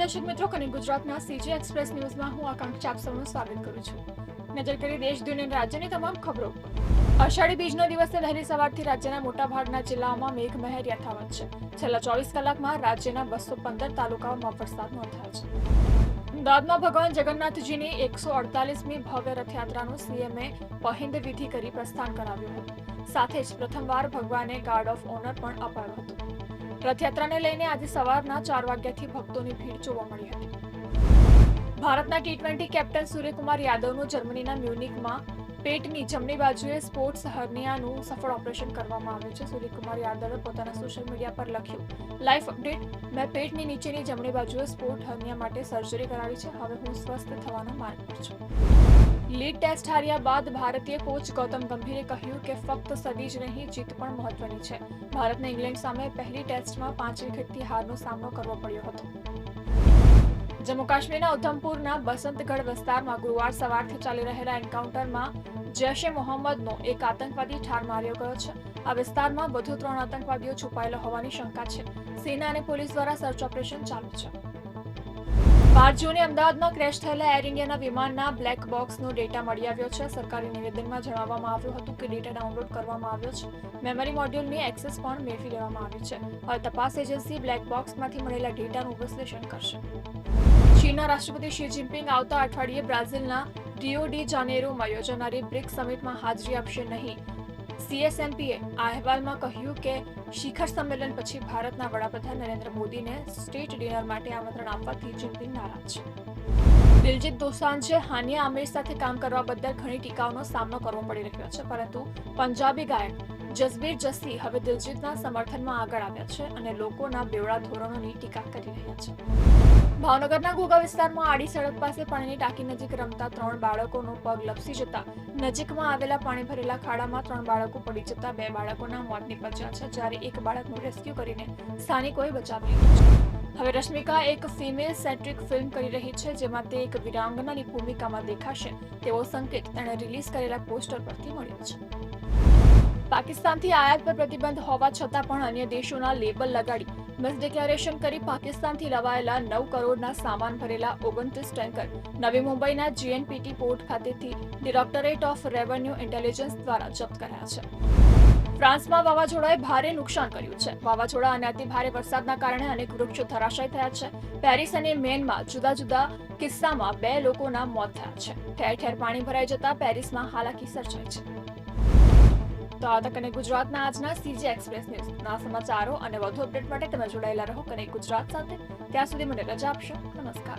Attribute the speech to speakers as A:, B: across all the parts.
A: દર્શક મિત્રો કને ગુજરાતના સીજી એક્સપ્રેસ ન્યૂઝમાં હું આકાંક્ષા આપ સ્વાગત કરું છું. નજર કરી દેશ, દુનિયા રાજ્યની તમામ ખબરો. અષાઢી બીજનો દિવસે વહેલી સવારથી રાજ્યના મોટાભાગના જિલ્લાઓમાં મેઘમહેર યથાવત છે. છેલ્લા ચોવીસ કલાકમાં રાજ્યના બસો પંદર તાલુકાઓમાં વરસાદ નોંધાયો છે. અમદાવાદમાં ભગવાન જગન્નાથજીની એકસો અડતાલીસમી ભવ્ય રથયાત્રાનું સીએમએ પહિંદ વિધિ કરી પ્રસ્થાન કરાવ્યું હતું. સાથે જ પ્રથમવાર ભગવાને ગાર્ડ ઓફ ઓનર પણ અપાયો હતું. રથયાત્રાને લઈને આજે સવારના ચાર વાગ્યાથી ભક્તોની ભીડ જોવા મળી હતી. ભારતના ટી ટ્વેન્ટી કેપ્ટન સૂર્યકુમાર યાદવનું જર્મનીના મ્યુનિકમાં પેટની જમણી બાજુએ સ્પોર્ટ્સ હર્નિયાનું સફળ ઓપરેશન કરવામાં આવ્યું છે. સૂર્યકુમાર યાદવે પોતાના સોશિયલ મીડિયા પર લખ્યું લાઈફ અપડેટ મેં પેટની નીચેની જમણી બાજુએ સ્પોર્ટ હર્નિયા માટે સર્જરી કરાવી છે. હવે હું સ્વસ્થ થવાના માર્ગ પર છું. લીગ ટેસ્ટ હાર્યા બાદ ભારતીય કોચ ગૌતમ ગંભીરે કહ્યું કે ફક્ત સદી જ નહીં, જીત પણ મહત્વની છે. ભારતને ઇંગ્લેન્ડ સામે પહેલી ટેસ્ટમાં પાંચ વિકેટથી હારનો સામનો કરવો પડ્યો હતો. જમ્મુ કાશ્મીરના ઉધમપુરના બસંતગઢ વિસ્તારમાં ગુરુવાર સવારથી ચાલી રહેલા એન્કાઉન્ટરમાં જૈશ મોહમ્મદનો એક આતંકવાદી ઠાર માર્યો ગયો છે. આ વિસ્તારમાં વધુ ત્રણ આતંકવાદીઓ છુપાયેલા હોવાની શંકા છે. સેના અને પોલીસ દ્વારા સર્ચ ઓપરેશન ચાલુ છે. બાર જૂને અમદાવાદમાં ક્રેશ થયેલા એર ઇન્ડિયાના વિમાનના બ્લેક બોક્સનો ડેટા મળી આવ્યો છે. સરકારી નિવેદનમાં જણાવવામાં આવ્યું હતું કે ડેટા ડાઉનલોડ કરવામાં આવ્યો છે. મેમરી મોડ્યુલની એક્સેસ પણ મેળવી લેવામાં આવી છે. હવે તપાસ એજન્સી બ્લેક બોક્સમાંથી મળેલા ડેટાનું વિશ્લેષણ કરશે. ચીનના રાષ્ટ્રપતિ શી જિનપિંગ આવતા અઠવાડિયે બ્રાઝિલના રિયો ડી જાનેરોમાં યોજાનારી બ્રિક્સ સમિટમાં હાજરી આપશે નહીં. સીએસએમપીએ આ અહેવાલમાં કહ્યું કે શિખર સંમેલન પછી ભારતના વડાપ્રધાન નરેન્દ્ર મોદીને સ્ટેટ ડિનર માટે આમંત્રણ આપવાથી જિનપિંગ નારાજ છે. દિલજીત દોસાંજે હાનિયા આમિર સાથે કામ કરવા બદલ ઘણી ટીકાઓનો સામનો કરવો પડી રહ્યો છે, પરંતુ પંજાબી ગાયક જસબીર જસ્સી હવે દિલજીતના સમર્થનમાં આગળ આવ્યા છે અને લોકોના બેવડા ધોરણોની ટીકા કરી રહ્યા છે. ભાવનગરના ઘોઘા વિસ્તારમાં આડી સડક પાસે પાણીની ટાંકી નજીક રમતા ત્રણ બાળકોનો પગ લપસી જતા નજીકમાં આવેલા પાણી ભરેલા ખાડામાં ત્રણ બાળકો પડી જતા બે બાળકોના મોત નીપજ્યા છે, જ્યારે એક બાળકનું રેસ્ક્યુ કરીને સ્થાનિકોએ બચાવી લીધું છે. હવે રશ્મિકા એક ફિમેલ સેન્ટ્રિક ફિલ્મ કરી રહી છે, જેમાં તે એક વિરાંગનાની ભૂમિકામાં દેખાશે તેવો સંકેત તેણે રિલીઝ કરેલા પોસ્ટર પરથી મળ્યો છે. પાકિસ્તાનથી આયાત પર પ્રતિબંધ હોવા છતાં પણ અન્ય દેશોના લેબલ લગાડી મિસડિક્લેરેશન કરી પાકિસ્તાનથી લવાયેલા નવ કરોડના સામાન ભરેલા ઓગણત્રીસ ટેન્કર. નવી મુંબઈના જીએનપીટી પોર્ટ ખાતેથી ડિરેક્ટોરેટ ઓફ રેવન્યુ ઇન્ટેલિજન્સ દ્વારા જપ્ત કર્યા છે. ફ્રાન્સમાં વાવાઝોડાએ ભારે નુકસાન કર્યું છે. વાવાઝોડા અને અતિ ભારે વરસાદના કારણે અનેક વૃક્ષો ધરાશાય થયા છે. પેરિસ અને મેનમાં જુદા જુદા કિસ્સામાં બે લોકોના મોત થયા છે. ઠેર ઠેર પાણી ભરાઈ જતા પેરિસમાં હાલાકી સર્જાઈ છે. તો આ તક અને ગુજરાતના આજના સીજી એક્સપ્રેસ ન્યૂઝના સમાચારો અને વધુ અપડેટ માટે તમે જોડાયેલા રહો કને ગુજરાત સાથે. ત્યાં સુધી મને રજા આપશો. નમસ્કાર.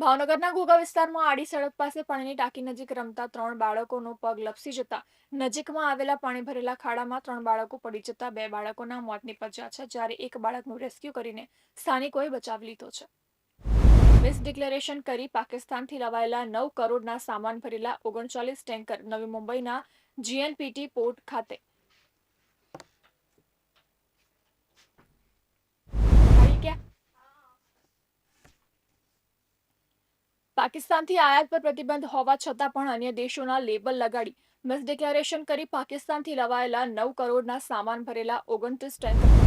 A: ભાવનગરના ઘોઘા વિસ્તારમાં આડી સડક પાસે પાણીની ટાંકી નજીક રમતા ત્રણ બાળકોનો પગ લપસી જતા નજીકમાં આવેલા પાણી ભરેલા ખાડામાં ત્રણ બાળકો પડી જતા બે બાળકોના મોત નીપજ્યા છે, જ્યારે એક બાળકનું રેસ્ક્યુ કરીને સ્થાનિકોએ બચાવી લીધો છે. મિસ ડિક્લેરેશન કરી પાકિસ્તાનથી લવાયેલા નવ કરોડના સામાન ભરેલા ઓગણચાલીસ ટેન્કર નવી મુંબઈના જીએનપીટી પોર્ટ ખાતે. ગયા પાકિસ્તાનથી આયાત પર પ્રતિબંધ હોવા છતાં પણ અન્ય દેશોના લેબલ લગાડી. મિસ ડિક્લેરેશન કરી પાકિસ્તાનથી લવાયેલા નવ કરોડના સામાન ભરેલા ઓગણત્રીસ ટેન્કર